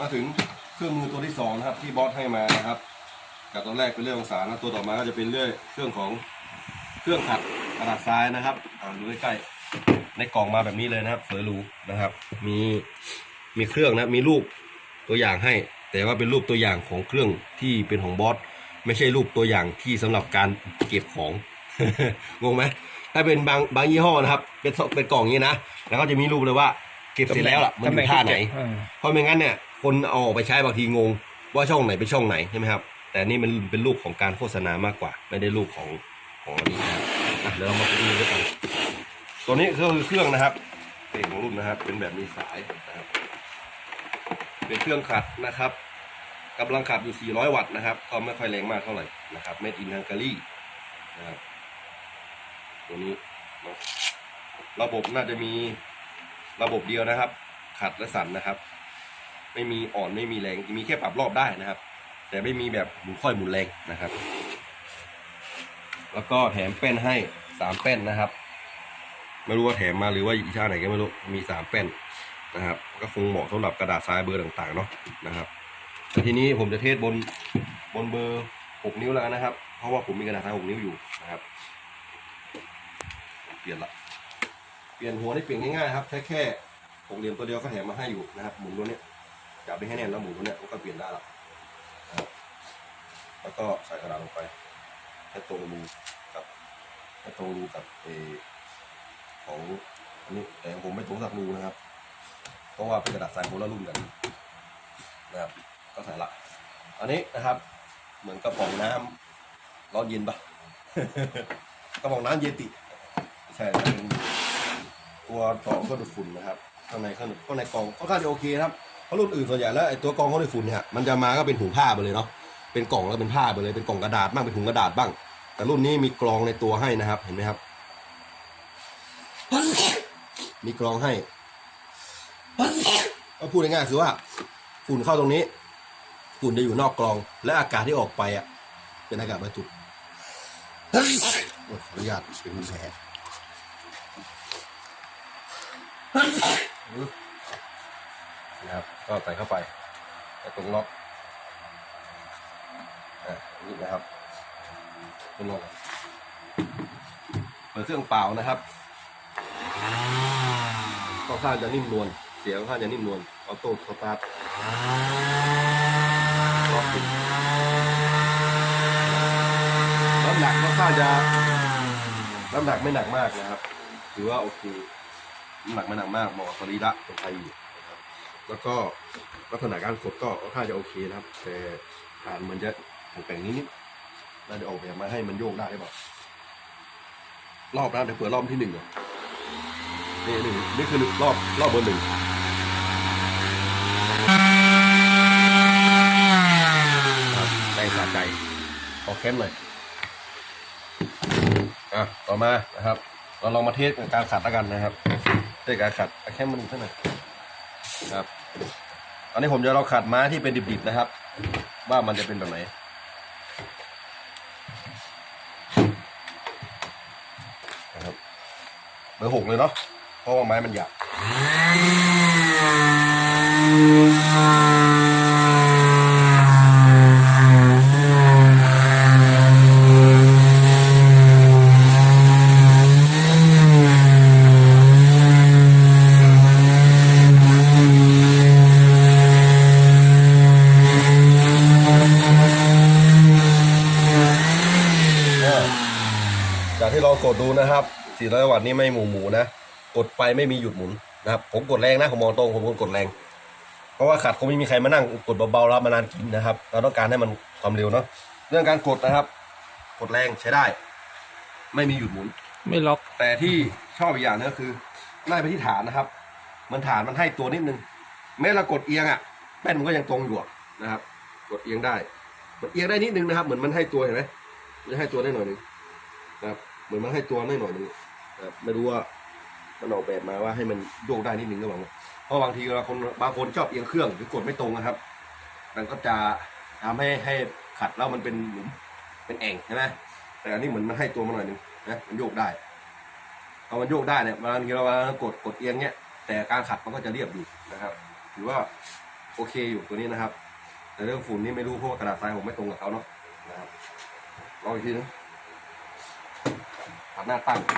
มาถึงเครื่องมือตัวที่สองนะครับ ที่บอสให้มานะครับกับตัวแรกเป็นเรื่องของสารนะตัวต่อมาก็จะเป็นเรื่องเครื่องของเครื่องขัดกระดาษทรายนะครับอ่าดูใกล้ๆในกล่องมาแบบนี้เลยนะครับสวยหรูนะครับ มีมีเครื่องนะมีรูปตัวอย่างให้ แต่ว่าเป็นรูปตัวอย่างของเครื่องที่เป็นของบอสไม่ใช่รูปตัวอย่างที่สำหรับการเก็บของงงไหมถ้าเป็นบางบางยี่ห้อนะครับ เป็นเป็นกล่องนี้นะ แล้วก็จะมีรูปเลยว่า เก็บเสร็จแล้วล่ะมันอยู่ท่าไหนเออเพราะไม่งั้นเนี่ยคนเอาออกไปใช้บางทีงง ว่าช่องไหนเป็นช่องไหนใช่ไหมครับ แต่นี่มันเป็นรูปของการโฆษณามากกว่า ไม่ได้รูปของของอันนี้นะครับอะเดี๋ยวเรามาดูด้วยกันตัวนี้ก็คือเครื่องนะครับเป็นของรุ่นนะครับ เป็นแบบมีสายนะครับเป็นเครื่องขัดนะครับกำลังขัดอยู่ 400 วัตต์นะครับ ก็ไม่ค่อยแรงมากเท่าไหร่นะครับ made in Hungary นะครับ ตัวนี้เนอะระบบน่าจะมี ระบบเดียวนะครับ ขัดและสั่นนะครับ ไม่มีอ่อนไม่มีแรงมีแค่ปรับรอบได้นะครับ แต่ไม่มีแบบหมุนค่อยหมุนแรงนะครับ แล้วก็แถมแป้นให้สามแป้นนะครับไม่รู้ว่าแถมมาหรือว่าอีชาไหนก็ไม่รู้มีสามแป้นนะครับ ก็คงเหมาะสำหรับกระดาษทรายเบอร์ต่างๆเนาะนะครับแต่ทีนี้ผมจะเทสบนบนเบอร์หกนิ้วแล้วนะครับ เพราะว่าผมมีกระดาษทรายหกนิ้วอยู่นะครับเปลี่ยนละ เปลี่ยนหัวได้เปลี่ยนง่ายๆครับแค่แค่หกเหลี่ยมตัวเดียวก็แถมมาให้อยู่นะครับหมุนตัวเนี้ยจับไปให้แน่นแล้วหมุนตัวเนี้ยก็เปลี่ยนได้และนะครับแล้วก็ใส่กระดาษลงไปให้ตรงรูกับให้ตรงรูกับเออของอันนี้แต่ผมไม่ตรงสักรูนะครับเพราะว่าเป็นกระดาษทรายคนละรุ่นกันนะครับก็ใส่ละอันนี้นะครับ เหมือนกระป๋องน้ำร้อนเย็นปะกระป๋องน้ำเยติใช่เป็น ตัวต่อเครื่องดูดฝุ่นนะครับข้างในข้างข้างในกล่องค่อนข้างจะโอเคนะครับเพราะรุ่นอื่นส่วนใหญ่แล้วไอ้ตัวกองเครื่องดูดฝุ่นเนี่ยมันจะมาก็เป็นถุงผ้าไปเลยเนาะเป็นกล่องแล้วเป็นผ้าไปเลยเป็นกล่องกระดาษบ้างเป็นถุงกระดาษบ้าง แต่รุ่นนี้มีกรองในตัวให้นะครับ เห็นไหมครับ มีกรองให้ก็พูดง่ายๆคือว่าฝุ่นเข้าตรงนี้ฝุ่นจะอยู่นอกกรอง และอากาศที่ออกไปอะเป็นอากาศบริสุทธิ์โอ้ยขออนุญาตเป็นแผล นะครับ ก็ใส่เข้าไปใส่ตรงล็อกอะนี่นะครับเป็นล็อกเปิดเครื่องเปล่านะครับก็ค่อนข้างจะนิ่มนวล เสียงค่อนข้างจะนิ่มนวล ออโต้สตาร์ทล็อกปิดน้ำหนักก็ค่อนข้างจะน้ำหนักไม่หนักมากนะครับ ถือว่าโอเค น้ำหนักไม่หนักมากเหมาะกับสรีระคนไทยอยู่นะครับแล้วก็ลักษณะการกดก็ค่อนข้างจะโอเคนะครับ แต่ฐานมันจะแข็งๆนิดๆน่าจะออกแบบมาให้มันโยกได้หรือเปล่ารอบนะเดี๋ยวเปิดรอบที่หนึ่งก่อนนี่หนึ่งนี่คือรอบรอบเบอร์หนึ่งครับใจสะใจขอแค้นหน่อยอะต่อมานะครับ เราลองมาเทสการขัดแล้วกันนะครับ เทสการขัดแค่มันเท่านั้นครับตอนนี้ผมจะเราขัดม้าที่เป็นดิบๆนะครับ ว่ามันจะเป็นแบบไหนนะครับเบอร์หกเลยเนาะเพราะว่าไม้มันหยาบ จากที่เรากดดูนะครับ 400 วัตต์นี่ไม่หมูหมูนะ กดไปไม่มีหยุดหมุนนะครับ ผมกดแรงนะผมมองตรงผมกดแรง เพราะว่าขัดคงไม่มีใครมานั่งกดเบาๆแล้วมานานกินนะครับ เราต้องการให้มันความเร็วเนาะ เรื่องการกดนะครับ กดแรงใช้ได้ ไม่มีหยุดหมุน ไม่ล็อก แต่ที่ชอบอีกอย่างนึงก็คือน่าไปที่ฐานนะครับ มันฐานมันให้ตัวนิดนึง แม้เรากดเอียงอะแป้นมันก็ยังตรงอยู่อะนะครับ กดเอียงได้ มันเอียงได้นิดนึงนะครับ เหมือนมันให้ตัวเห็นไหมมันจะให้ตัวได้หน่อยนึงนะครับ เหมือนมันให้ตัวได้หน่อยนึงนะครับไม่รู้ว่ามันออกแบบมาว่าให้มันโยกได้นิดนึงหรือเปล่าเพราะบางทีเราคนบางคนชอบเอียงเครื่องหรือกดไม่ตรงนะครับ มันก็จะทำให้ให้ขัดแล้วมันเป็นหลุมเป็นแอ่งใช่ไหมแต่อันนี้เหมือนมันให้ตัวมาหน่อยนึงนะมันโยกได้พอมันโยกได้เนี่ยบางทีเรากดกดเอียงเนี่ยแต่การขัดมันก็จะเรียบอยู่นะครับถือว่าโอเคอยู่ตัวนี้นะครับ แต่เรื่องฝุ่นนี่ไม่รู้เพราะกระดาษทรายผมไม่ตรงกับเขาเนาะนะครับลองอีกทีนึง หันหน้าตั้งฝ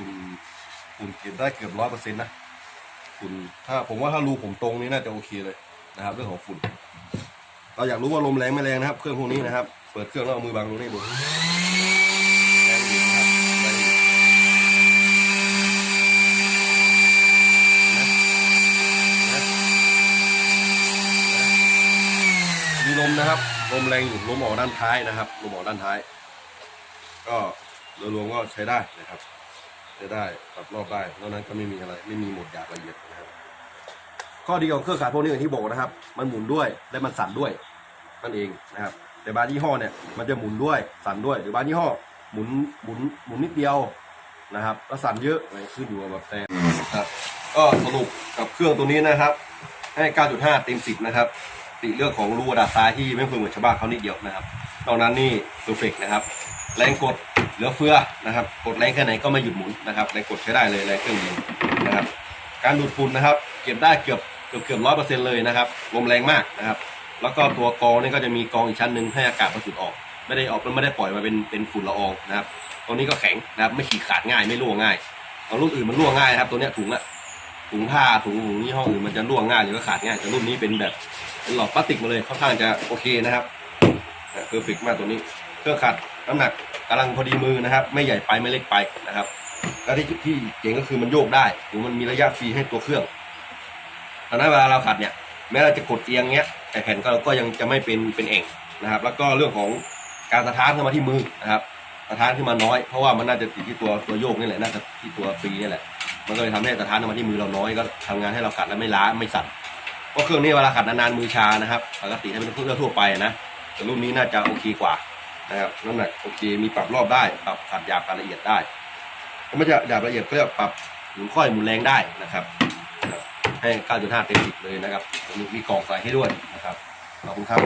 ุ่นฝุ่นเก็บได้เกือบร้อยเปอร์เซ็นต์นะฝุ่นถ้าผมว่าถ้ารูผมตรงนี้น่าจะโอเคเลยนะครับ เรื่องของฝุ่น เราอยากรู้ว่าลมแรงไม่แรงนะครับ เครื่องพวกนี้นะครับ เปิดเครื่องแล้วเอามือบังตรงนี้ดูแรงอยู่นะครับแรงอยู่เห็นมีลมนะครับ ลมแรงอยู่ลมออกด้านท้ายนะครับ ลมออกด้านท้าย ก็โดยรวมก็ใช้ได้นะครับใช้ได้ปรับรอบได้นอกนั้นก็ไม่มีอะไร ไม่มีโหมดหยาบละเอียดนะครับข้อดีของเครื่องขายพวกนี้อย่างที่บอกนะครับ มันหมุนด้วยและมันสั่นด้วย นั่นเองนะครับ แต่บางยี่ห้อเนี่ยมันจะหมุนด้วยสั่นด้วยหรือบางยี่ห้อหมุนหมุนหมุนนิดเดียวนะครับแล้วสั่นเยอะอะไรขึ้นอยู่กับแบบแต่ครับก็สรุปกับเครื่องตัวนี้นะครับ ให้ 9.5 เต็ม 10 นะครับ ติเรื่องของรูกระดาษทรายที่ไม่ควรเหมือนชาวบ้านเขานิดเดียวนะครับนอกนั้นนี่เพอร์เฟกนะครับ แรงกดเหลือเฟือนะครับ กดแรงแค่ไหนก็ไม่หยุดหมุนนะครับแรงกดใช้ได้เลยแรงเครื่องดีนะครับ การดูดฝุ่นนะครับ เก็บได้เกือบเกือบเกือบร้อยเปอร์เซ็นต์เลยนะครับลมแรงมากนะครับ แล้วก็ตัวกองนี่ก็จะมีกองอีกชั้นหนึ่งให้อากาศมันสูดออก ไม่ได้ออกไม่ได้ปล่อยมาเป็นเป็นฝุ่นละอองนะครับตัวนี้ก็แข็งนะครับไม่ขีดขาดง่ายไม่รั่วง่ายเอารุ่นอื่นมันรั่วง่ายนะครับ ตัวเนี้ยถุงอะถุงผ้าถุงถุงยี่ห้ออื่นมันจะรั่วง่ายหรือว่าขาดง่ายแต่รุ่นนี้เป็นแบบเป็นหลอดพลาสติกมาเลยค่อนข้างจะโอเคนะครับเพอร์เฟกมากตัวนี้เครื่องขัดน้ำหนักกำลังพอดีมือนะครับ ไม่ใหญ่ไปไม่เล็กไปนะครับแล้วที่ที่เจ๋งก็คือมันโยกได้หรือมันมีระยะฟรีให้ตัวเครื่องตอนนั้นเวลาเราขัดเนี่ยแม้เราจะกดเอียงเงี้ย แต่แผ่นก็ก็ยังจะไม่เป็นเป็นเอ่งนะครับ แล้วก็เรื่องของการสะท้านขึ้นมาที่มือนะครับสะท้านขึ้นมาน้อยเพราะว่ามันน่าจะติดที่ตัวตัวโยกนี่แหละน่าจะที่ตัวฟรีนี่แหละมันก็เลยทำให้สะท้านขึ้นมาที่มือเราน้อยก็ทำงานให้เราขัดแล้วไม่ล้าไม่สั่นเพราะเครื่องนี้เวลาขัดนานๆมือชานะครับปกติถ้าเป็นเครื่องทั่วไปนะแต่รุ่นนี้น่าจะโอเคกว่านะครับน้ำหนักโอเคมีปรับรอบได้ปรับขัดหยาบขัดละเอียดได้ก็ไม่จะหยาบละเอียดก็เรียกปรับหมุนค่อยหมุนแรงได้นะครับ ให้ 9.5 เต็ม10เลยนะครับมีมีกล่องใส่ให้ด้วยนะครับขอบคุณครับ